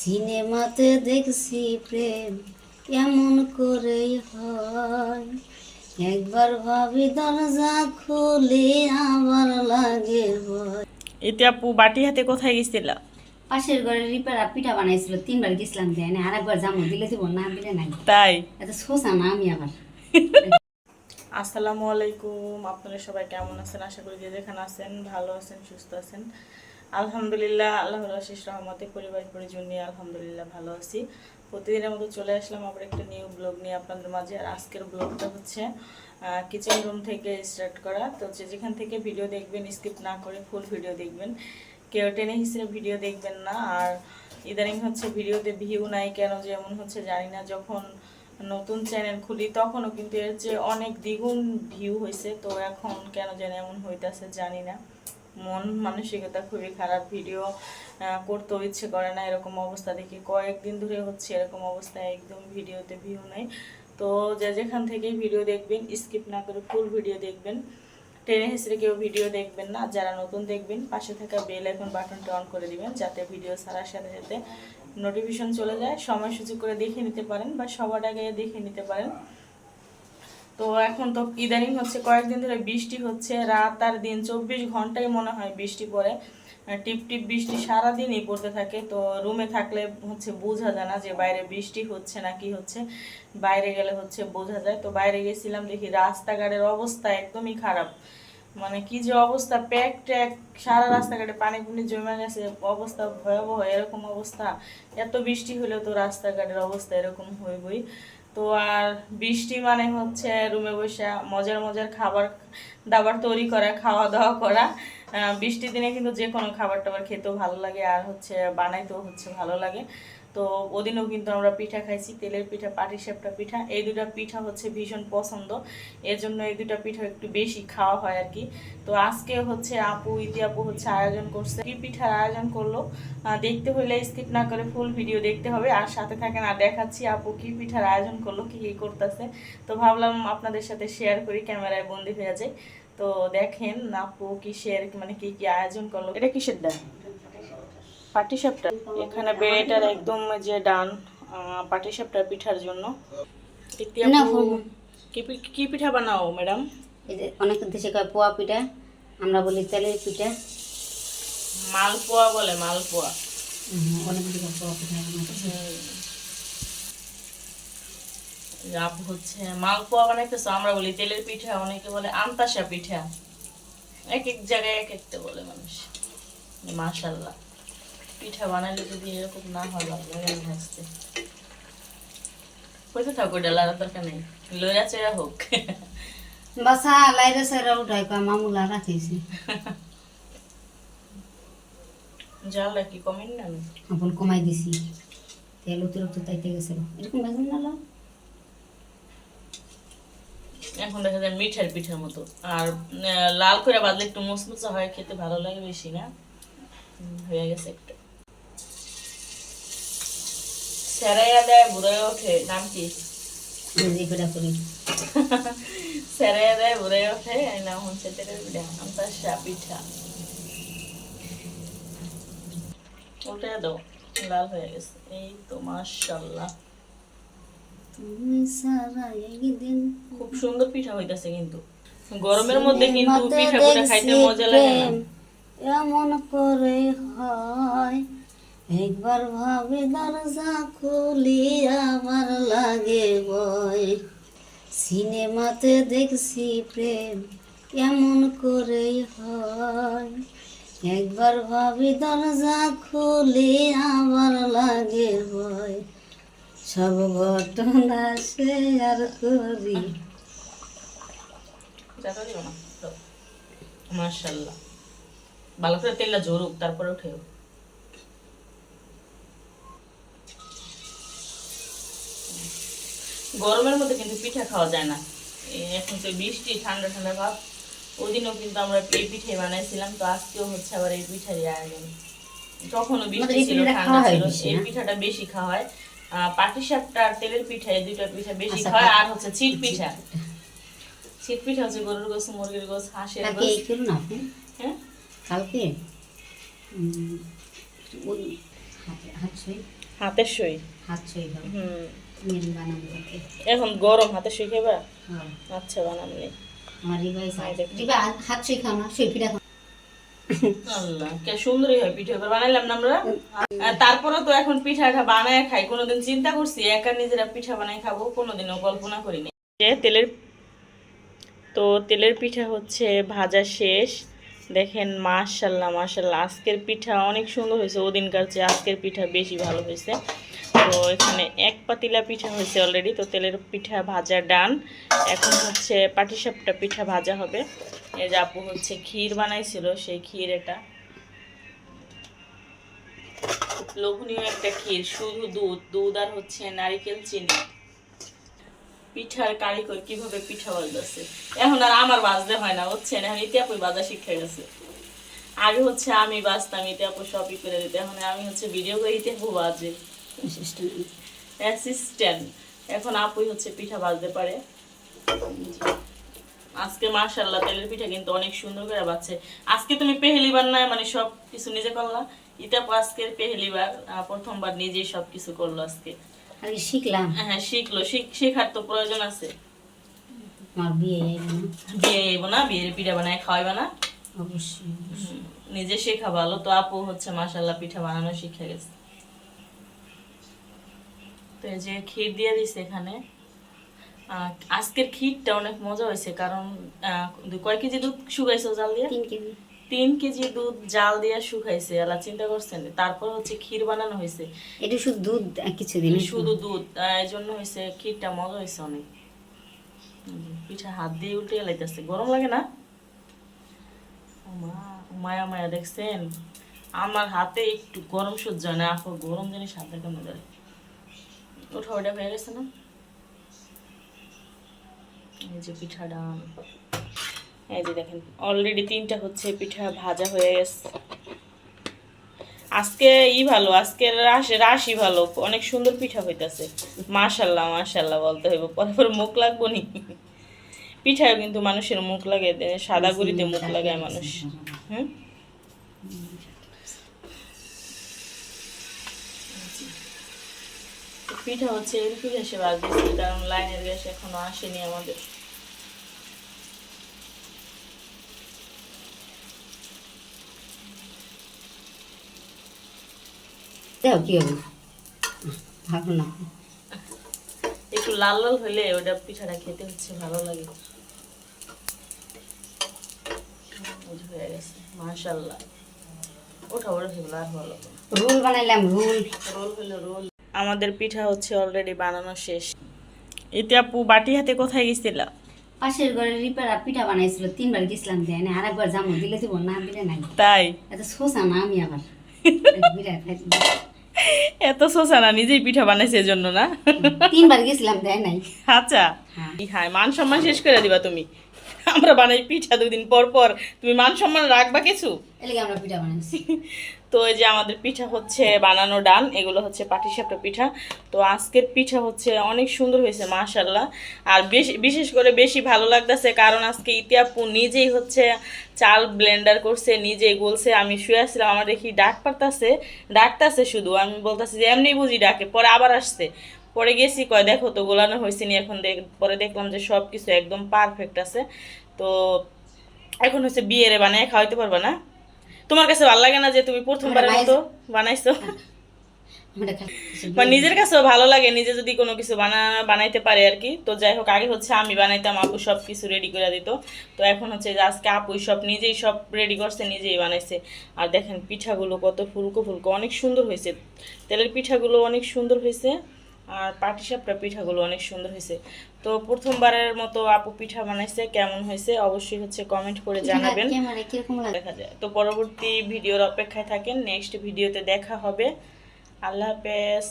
সিনেমাতে দেখছি প্রেম এমন করেই হয়। একবার ভাবি দরজা খুলে আবার লাগে এতে আপু বাটি হাতে কোথায় গেছিল? পাশের ঘরে রিপেরা পিঠা বানাইছিল তিনবার গেছিলাম দেয় না আর একবার যাব দিলে দিব না দিলে নাই। তাই? এত সোজা না আমি আবার। আসসালামু আলাইকুম আপনারা সবাই কেমন আছেন? আশা করি যে যেখানে আছেন ভালো আছেন সুস্থ আছেন। আলহামদুলিল্লাহ, আল্লাহর আশিস রহমতে পরিবার পরিজন নিয়ে আলহামদুলিল্লাহ ভালো আছি। প্রতিদিনের মতো চলে আসলাম আবার একটা নিউ ব্লগ নিয়ে আপনাদের মাঝে। আর আজকের ব্লগটা হচ্ছে কিচেন রুম থেকে স্টার্ট করা। তো যে যেখান থেকে ভিডিও দেখবেন স্কিপ না করে ফুল ভিডিও দেখবেন। কেউ টেনে হিসেবে ভিডিও দেখবেন না। আর ইদানিং হচ্ছে ভিডিওতে ভিউ নাই কেন যে যেমন হচ্ছে জানি না, যখন নতুন চ্যানেল খুলি তখনও কিন্তু এর যে অনেক দ্বিগুণ ভিউ হয়েছে তো এখন কেন যেন এমন হইতাছে জানি না। মন মানসিকতা খুবই খারাপ, ভিডিও করতেও ইচ্ছে করে না এরকম অবস্থা দেখি। কয়েকদিন ধরে হচ্ছে এরকম অবস্থায় একদম ভিডিওতে ভিউ নেই। তো যে যেখান থেকে ভিডিও দেখবেন স্কিপ না করে ফুল ভিডিও দেখবেন। টেনে হেসড়ে কেউ ভিডিও দেখবেন না। যারা নতুন দেখবেন, পাশে থাকা বেল এখন বাটনটা অন করে দিবেন, যাতে ভিডিও ছাড়ার সাথে সাথে নোটিফিকেশন চলে যায়। সময় সুযোগ করে দেখে নিতে পারেন বা সবার আগে দেখে নিতে পারেন। তো এখন তো ইদানিং হচ্ছে, কয়েকদিন ধরে বৃষ্টি হচ্ছে, রাত আর দিন চব্বিশ ঘন্টাই মনে হয় বৃষ্টি পড়ে। টিপ টিপ বৃষ্টি সারাদিনই পড়তে থাকে, তো রুমে থাকলে হচ্ছে বোঝা যায় না যে বাইরে বৃষ্টি হচ্ছে না কি হচ্ছে। বাইরে গেলে হচ্ছে বোঝা যায়, তো বাইরে গেছিলাম দেখি রাস্তাঘাটের অবস্থা একদমই খারাপ। মানে কি যে অবস্থা, প্যাক ট্যাক, সারা রাস্তাঘাটে পানি পুনি জমে গেছে, অবস্থা ভয়াবহ, এরকম অবস্থা। এত বৃষ্টি হলে তো রাস্তাঘাটের অবস্থা এরকম হইবই। তো আর বৃষ্টি মানে হচ্ছে রুমে বসে মজার মজার খাবার, দাবার তৈরি করা, খাওয়া দাওয়া করা। বৃষ্টির দিনে কিন্তু যে কোনো খাবার টাবার খেতেও ভালো লাগে আর হচ্ছে বানাইতেও হচ্ছে ভালো লাগে। তো ওদিনও কিন্তু আমরা পিঠা খাইছি, তেলের পিঠা পাটিসাপটা পিঠা, এই দুটা পিঠা হচ্ছে ভীষণ পছন্দ। এর জন্য এই দুটা পিঠা একটু বেশি খাওয়া হয় আর কি। তো আজকে হচ্ছে আপু, ইতি আপু হচ্ছে আয়োজন করছে। কি পিঠার আয়োজন করল? দেখতে হলে স্কিপ না করে ফুল ভিডিও দেখতে হবে। আর সাথে থাকেন, আর দেখাচ্ছি আপু কি পিঠার আয়োজন করল, কি কি করতেছে। তো ভাবলাম আপনাদের সাথে শেয়ার করি, ক্যামেরায় বন্দি হয়ে যায় তো দেখেন আপু কি শেয়ার মানে কি কি আয়োজন করল। এটা কিসের ডান পাটিসাপটা। এখানে বেড়েটার একদম যে ডান পাটিসাপটা পিঠার জন্য। কি পিঠা বানাও ম্যাডাম? অনেক দেশে কয় পোয়া পিঠা আমরা বলি তেলের পিঠা। মালপোয়া বলে মালপোয়া। অনেক দেশে পোয়া পিঠা আপু হচ্ছে। মালপোয়া বানাইতেছো আমরা বলি তেলের পিঠা অনেকে বলে আমতাসা পিঠা। এক এক জায়গায় এক একটা বলে মানুষ। মাশাল্লাহ। পিঠা বানাইলে যদি এরকম না হয় ভালো লাগে না ভাজতে কোথায় থাকো ডালার দরকার নেই। লইয়া চেয়া হোক। বাসা লাইরে সাইরা উঠাই কয় মামুলা রাখিছি। জালটা কি কমেন না আপন কমাই দিছি। তেল অতিরিক্ত তাইতে গেছিল এরকম ভেজন না লাও? এখন দেখা যায় মিঠার পিঠার মতো। আর লাল করে বাদলে একটু মুসমুসা হয় খেতে ভালো লাগে বেশি না? হয়ে গেছে একটু। সেরাইয়া দেয় বুড়ে ওঠে নাম কি আমি যে পিঠা করি সেরাইয়া দেয় বুড়ে ওঠে এই নাম হচ্ছে তেলের পিঠা আমতাসা পিঠা উল্টে দাও লাল হয়ে গেছে এই তো মাশাল্লাহ তুমি খুব সুন্দর পিঠা হইতাছে কিন্তু গরমের মধ্যে কিন্তু পিঠা পিঠা খাইতে মজা লাগে না এমন করে হয় একবার ভাবে দরজা খুলি আবার লাগে বয় সিনেমাতে দেখছি প্রেম কেমন করে হয়। একবার ভাবি দরজা খুলি আবার লাগে বয় সব ঘটনা শেয়ার করি। মাশাআল্লাহ ভালো করে তেলটা ঝরুক, তারপরে উঠেও গরমের মধ্যে কিন্তু পিঠা খাওয়া যায় না। এখন তো বৃষ্টি ঠান্ডা ঠান্ডা ভাব। ওদিনও কিন্তু আমরা এই পিঠে বানাইছিলাম তো আজকেও হচ্ছে আবার এই পিঠারই আয়োজন। তখনও বৃষ্টি ছিল ঠান্ডা ছিল এই পিঠাটা বেশি খাওয়া হয়। পাটি সাপটা আর তেলের পিঠা এই দুইটা পিঠা বেশি আচ্ছা, খাওয়া হয়। আর হচ্ছে ছিট পিঠা। ছিট পিঠা হচ্ছে গরুর গোস মুরগির গোস হাঁসের গোস হ্যাঁ? কালকে? ছুঁয়ে হাতের সই। হাত দাও হুম। এখন গরম হাতের সই খাইবা হ্যাঁ। আচ্ছা হাত ছই না ছই পিঠা খাও আল্লাহ কে সুন্দরই হয় পিঠা বানাইলাম না আমরা? তারপরে তো এখন পিঠাটা বানায় খাই কোনোদিন চিন্তা করছি একা নিজেরা পিঠা বানাই খাব কোনোদিনও কল্পনা করিনি যে তেলের তো তেলের পিঠা হচ্ছে ভাজা শেষ। দেখেন মাশাল্লাহ মাশাল্লাহ আজকের পিঠা অনেক সুন্দর হয়েছে ওদিনকার চেয়ে আজকের পিঠা বেশি ভালো হয়েছে। তো এখানে এক পাতিলা পিঠা হয়েছে অলরেডি তো তেলের পিঠা ভাজা ডান এখন হচ্ছে পাটিসাপটা পিঠা ভাজা হবে। এই যে আপু হচ্ছে ক্ষীর বানাইছিল, সেই ক্ষীর এটা। লোভনীয় একটা ক্ষীর, শুধু দুধ। দুধ আর হচ্ছে নারিকেল চিনি। পিঠার কারিগর কীভাবে পিঠা বাজতেছে এখন আর আমার বাজতে হয় না হচ্ছে এখন ইতিহাপুই বাজা শিক্ষা গেছে। আগে হচ্ছে আমি বাজতাম ইতিহাপু সবই করে দিতে। এখন আমি হচ্ছে ভিডিও করে ইতিহাপু বাজে অ্যাসিস্ট্যান্ট এখন আপুই হচ্ছে পিঠা বাজতে পারে। আজকে মাশাল্লাহ তেলের পিঠা কিন্তু অনেক সুন্দর করে বাজছে। আজকে তুমি মানে সব কিছু নিজে করলা? আজকের পেহেলিবার প্রথমবার নিজেই সব কিছু করল আজকে। শিখলাম। হ্যাঁ শিখলো। শেখার তো প্রয়োজন আছে। আমার বিয়ে বিয়ে যাইব না বিয়ের পিঠা বানায় খাওয়াইবা না। অবশ্যই। নিজে শেখা ভালো তো আপু হচ্ছে মাশাল্লাহ পিঠা বানানো শিখে গেছে। তো এই যে ক্ষীর দিয়ে দিছে এখানে। আজকের ক্ষীরটা অনেক মজা হয়েছে কারণ কয় কেজি দুধ শুকাইছো জাল দিয়ে? তিন কেজি। তিন কেজি দুধ জাল দিয়ে শুকাইছে এলা চিন্তা করছেন। তারপর হচ্ছে ক্ষীর বানানো হয়েছে। এটা শুধু দুধ কিছু দিন শুধু দুধ এই জন্য হয়েছে ক্ষীরটা মজা হয়েছে অনেক। পিঠা হাত দিয়ে উল্টে লাইতেছে গরম লাগে না? মায়া মায়া দেখছেন? আমার হাতে একটু গরম সহ্য হয় না আপু গরম জিনিস হাতে কেমন ধরে? ওঠা ওটা হয়ে গেছে না? এই যে পিঠা ডান এই যে দেখেন অলরেডি তিনটা হচ্ছে পিঠা ভাজা হয়ে গেছে। আজকে ই ভালো আজকে রাশি রাশি ভালো অনেক সুন্দর পিঠা হইতাছে। মাশাল্লাহ মাশাল্লাহ বলতে হইব পরে পরে মুখ লাগবো নি। পিঠায় কিন্তু মানুষের মুখ লাগে সাদা গুড়িতে মুখ লাগায় মানুষ। হুম? পিঠা হচ্ছে এলপি গ্যাসে বাজতেছে কারণ লাইনের গ্যাস এখনও আসেনি আমাদের। দেখো কি হবে? ভালো না। একটু লাল লাল হলে ওটা পিঠাটা খেতে হচ্ছে ভালো লাগে। হয়ে গেছে মাশাল্লাহ ওটা ওটা আর ভালো রোল বানাইলাম রোল। রোল হলো রোল। আমাদের পিঠা হচ্ছে অলরেডি বানানো শেষ। এতে আপু বাটি হাতে কোথায় গেছিল? পাশের ঘরে রিপেরা পিঠা বানাইছিল তিনবার গেছিলাম দেয় না আরেকবার যাব দিলে দিব না দিলে নাই। তাই? এত শোষা না আমি আবার। এত শোষা না নিজেই পিঠা বানাইছে এজন্য না? তিনবার গেছিলাম দেয় নাই। আচ্ছা। হ্যাঁ। মান সম্মান শেষ করে দিবা তুমি। আমরা বানাই পিঠা দুই দিন পর পর। তুমি মান সম্মান রাখবা কিছু? এলাকা আমরা পিঠা বানাইছি। তো এই যে আমাদের পিঠা হচ্ছে বানানো ডান, এগুলো হচ্ছে পাটিসাপটা পিঠা। তো আজকের পিঠা হচ্ছে অনেক সুন্দর হয়েছে মাশাল্লাহ আর বেশি, বিশেষ করে বেশি ভালো লাগতেছে, কারণ আজকে ইতিয়াপু নিজেই হচ্ছে চাল ব্লেন্ডার করছে, নিজেই গলছে। আমি শুয়ে আসছিলাম, আমার দেখি ডাক পারতাছে, ডাকতাছে শুধু। আমি বলতাছি যে, এমনি বুঝি ডাকে, পরে আবার আসছে। পরে গেছি, কয়, দেখো তো, গোলানো হয়েছে নি, এখন পরে দেখলাম যে সব কিছু একদম পারফেক্ট আছে। তো এখন হচ্ছে বিয়েরে বানায় খাওয়াইতে পারবে না? তোমার কাছে ভালো লাগে না যে তুমি প্রথমবারের মতো বানাইছো? মানে নিজের কাছেও ভালো লাগে নিজে যদি কোনো কিছু বানা বানাইতে পারে আর কি। তো যাই হোক আগে হচ্ছে আমি বানাইতাম আপু সব কিছু রেডি করে দিত। তো এখন হচ্ছে যে আজকে আপুই সব নিজেই সব রেডি করছে নিজেই বানাইছে। আর দেখেন পিঠাগুলো কত ফুলকো ফুলকো অনেক সুন্দর হয়েছে। তেলের পিঠাগুলো অনেক সুন্দর হয়েছে। আর পাটিসাপটা পিঠাগুলো অনেক সুন্দর হয়েছে। তো প্রথমবারের মতো আপু পিঠা বানাইছে কেমন হয়েছে অবশ্যই হচ্ছে কমেন্ট করে জানাবেন। দেখা যায়। তো পরবর্তী ভিডিওর অপেক্ষায় থাকেন নেক্সট ভিডিওতে দেখা হবে। আল্লাহ হাফেজ।